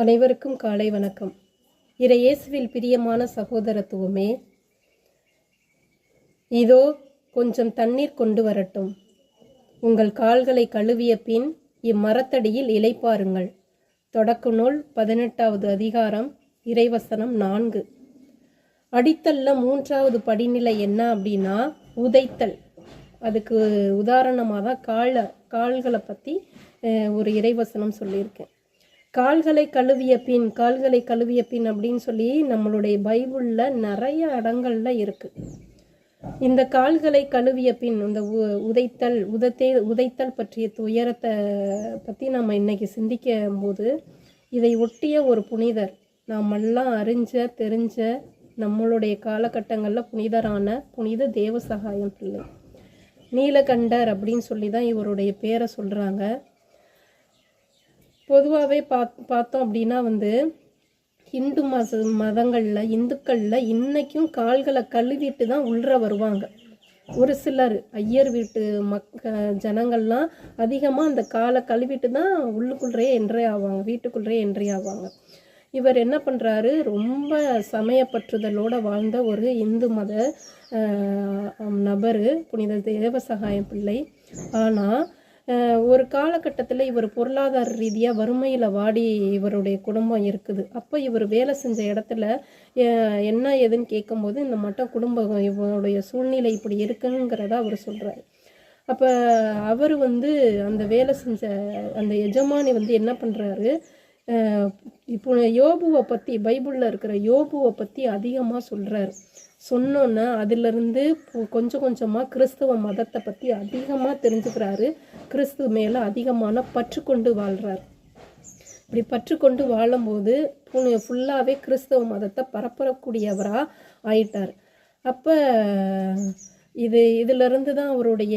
அனைவருக்கும் காலை வணக்கம். இறையேசுவில் பிரியமான சகோதரத்துவமே இதோ கொஞ்சம் தண்ணீர் கொண்டு வரட்டும். உங்கள் கால்களை கழுவிய பின் இம்மரத்தடியில் இலைப்பாருங்கள் தொடக்க நூல் பதினெட்டாவது அதிகாரம் இறைவசனம் நான்கு. அடித்தல்ல மூன்றாவது படிநிலை என்ன அப்படின்னா உதைத்தல். அதுக்கு உதாரணமாக தான் கால கால்களை பற்றி ஒரு இறைவசனம் சொல்லியிருக்கேன். கால்களை கழுவிய பின் கால்களை கழுவிய பின் அப்படின்னு சொல்லி நம்மளுடைய பைபிளில் நிறைய இடங்கள்ல இருக்குது இந்த கால்களை கழுவிய பின் இந்த உ- உதைத்தல் உதத்தே உதைத்தல் பற்றிய துயரத்தை பற்றி நம்ம இன்னைக்கு சிந்திக்கும் போது இதை ஒட்டிய ஒரு புனிதர் நாமெல்லாம் அறிஞ்ச தெரிஞ்ச நம்மளுடைய காலகட்டங்களில் புனிதரான புனித தேவசகாயம் பிள்ளை. நீலகண்டர் அப்படின்னு சொல்லி தான் இவருடைய பேரை சொல்கிறாங்க பொதுவாகவே பாத் பார்த்தோம் அப்படின்னா வந்து இந்து மத மதங்களில் இந்துக்களில் இன்றைக்கும் கால்களை கழுவிட்டு தான் உள்ள வருவாங்க. ஒரு சிலர் ஐயர் வீட்டு மக்க ஜனங்கள்லாம் அதிகமாக அந்த காலை கழுவிட்டு தான் உள்ளுக்குள்ளே என்ட்ரே ஆவாங்க வீட்டுக்குள்ளே என்ட்ரி ஆவாங்க. இவர் என்ன பண்ணுறாரு ரொம்ப சமயப்பற்றுதலோடு வாழ்ந்த ஒரு இந்து மத நபர் புனித தேவசகாயம் பிள்ளை. ஆனால் ஒரு காலகட்டத்தில் இவர் பொருளாதார ரீதியாக வறுமையில் வாடி இவருடைய குடும்பம் இருக்குது. அப்போ இவர் வேலை செஞ்ச இடத்துல என்ன ஏதுன்னு கேட்கும்போது இந்த மட்டும் குடும்பம் இவருடைய சூழ்நிலை இப்படி இருக்குங்கிறத அவர் சொல்கிறாரு அப்போ அவர் வந்து அந்த வேலை செஞ்ச அந்த எஜமானி வந்து என்ன பண்ணுறாரு இப்போ யோபுவை பற்றி பைபிளில் இருக்கிற யோபுவை பற்றி அதிகமாக சொல்கிறாரு சொன்னோன்னே அதிலிருந்து கொஞ்சம் கொஞ்சமாக கிறிஸ்தவ மதத்தை பற்றி அதிகமாக தெரிஞ்சுக்கிறாரு. கிறிஸ்துவ மேலே அதிகமான பற்று கொண்டு வாழ்கிறார் இப்படி பற்று கொண்டு வாழும்போது ஃபுல்லாகவே கிறிஸ்தவ மதத்தை பரப்பரக்கூடியவராக ஆயிட்டார். அப்போ இது இதிலிருந்து தான் அவருடைய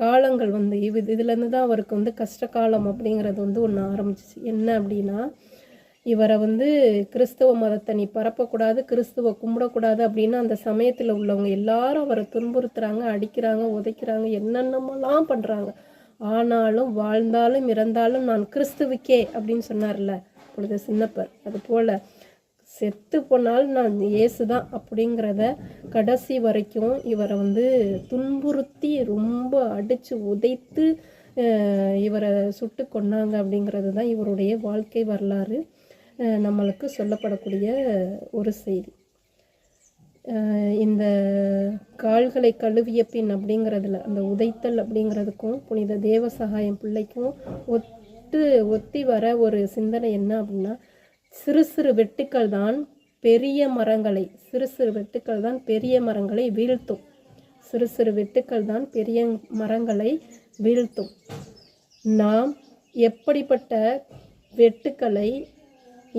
காலங்கள் வந்து இது இதுலேருந்து தான் அவருக்கு வந்து கஷ்ட காலம் அப்படிங்கிறது வந்து ஒன்று ஆரம்பிச்சிச்சு. என்ன அப்படின்னா இவரை வந்து கிறிஸ்தவ மதத்தை நீ பரப்பக்கூடாது கிறிஸ்துவ கும்பிடக்கூடாது அப்படின்னு அந்த சமயத்தில் உள்ளவங்க எல்லாரும் அவரை துன்புறுத்துறாங்க அடிக்கிறாங்க உதைக்கிறாங்க என்னென்னமெல்லாம் பண்ணுறாங்க ஆனாலும் வாழ்ந்தாலும் இறந்தாலும் நான் கிறிஸ்துவுக்கே அப்படின்னு சொன்னார்ல பொழுது சின்னப்பர். அது போல் செத்து போனாலும் நான் இயேசு தான் அப்படிங்கிறத கடைசி வரைக்கும் இவரை வந்து துன்புறுத்தி ரொம்ப அடித்து உதைத்து இவரை சுட்டு கொன்னாங்க அப்படிங்கிறது தான் இவருடைய வாழ்க்கை வரலாறு. நம்மளுக்கு சொல்லப்படக்கூடிய ஒரு செய்தி. இந்த கால்களை கழுவிய பின் அப்படிங்கிறதுல அந்த உதைத்தல் அப்படிங்கிறதுக்கும் புனித தேவசகாயம் பிள்ளைக்கும் ஒத்து ஒத்தி வர ஒரு சிந்தனை என்ன அப்படின்னா சிறு சிறு வெட்டுக்கள் தான் பெரிய மரங்களை சிறு சிறு வெட்டுக்கள் தான் பெரிய மரங்களை வீழ்த்தும். சிறு சிறு வெட்டுக்கள் தான் பெரிய மரங்களை வீழ்த்தும். நாம் எப்படிப்பட்ட வெட்டுக்களை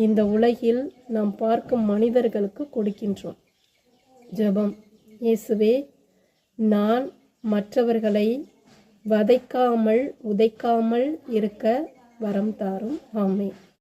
இந்த உலகில் நாம் பார்க்கும் மனிதர்களுக்கு கொடுக்கின்றோம். ஜெபம். இயேசுவே நான் மற்றவர்களை வதைக்காமல் உதைக்காமல் இருக்க வரம் தாரும். ஆமே